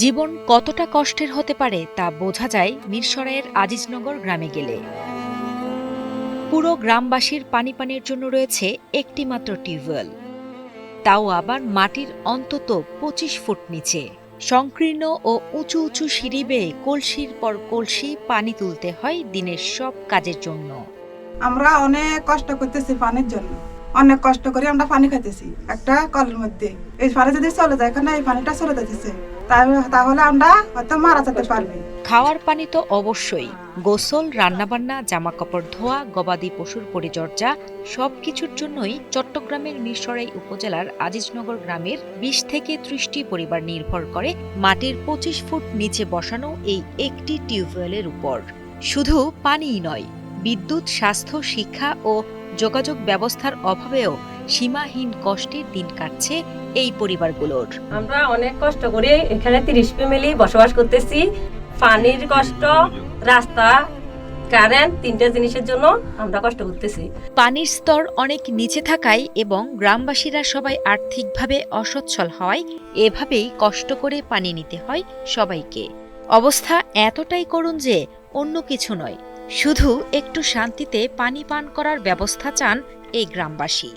জীবন কতটা কষ্টের হতে পারে তা বোঝা যায় মিরসরাইয়ের আজিজনগর গ্রামে গেলে। পুরো গ্রামবাসীর পানি পানির জন্য রয়েছে একটি মাত্র টিউবওয়েল। তাও আবার মাটির অন্তত পঁচিশ ফুট নিচে। সংকীর্ণ ও উঁচু উঁচু সিঁড়ি বেয়ে কলসির পর কলসি পানি তুলতে হয় দিনের সব কাজের জন্য। আমরা অনেক কষ্ট করতেছি পানির জন্য। অনেক কষ্ট করে আমরা পানি খাইতেছি, একটা কলের মধ্যে। এই পানি যদি চলে যায়, এখানে এই পানিটা চলে যাচ্ছে তাহলে আমরা হয়তো মারা যেতে পারবে। খাওয়ার পানি তো অবশ্যই। গোসল, রান্নাবান্না জামা কাপড় ধোয়া, গবাদি পশুর পরিচর্যা, সবকিছুর জন্যই চট্টগ্রামের মিরসরাই উপজেলার আজিজনগর গ্রামের বিশ থেকে ত্রিশটি পরিবার নির্ভর করে মাটির পঁচিশ ফুট নিচে বসানো এই একটি টিউবওয়েলের উপর। শুধু পানিই নয়, বিদ্যুৎ, স্বাস্থ্য, শিক্ষা ও যোগাযোগ ব্যবস্থার অভাবেও সীমাহীন কষ্টের দিন কাটছে এই পরিবারগুলোর। আমরা অনেক কষ্ট করে এখানে তিরিশ ফ্যামিলি বসবাস করতেছি। পানির কষ্ট রাস্তা কারেন্ট তিনটা জিনিসের জন্য আমরা কষ্ট করতেছি। পানির স্তর অনেক নিচে থাকায় এবং গ্রামবাসীরা সবাই আর্থিকভাবে অসচ্ছল হওয়ায় এভাবেই কষ্ট করে পানি নিতে হয় সবাইকে। অবস্থা এতটাই করুণ যে অন্য কিছু নয়। শুধু একটু শান্তিতে পানি পান করার ব্যবস্থা চান এই গ্রামবাসী।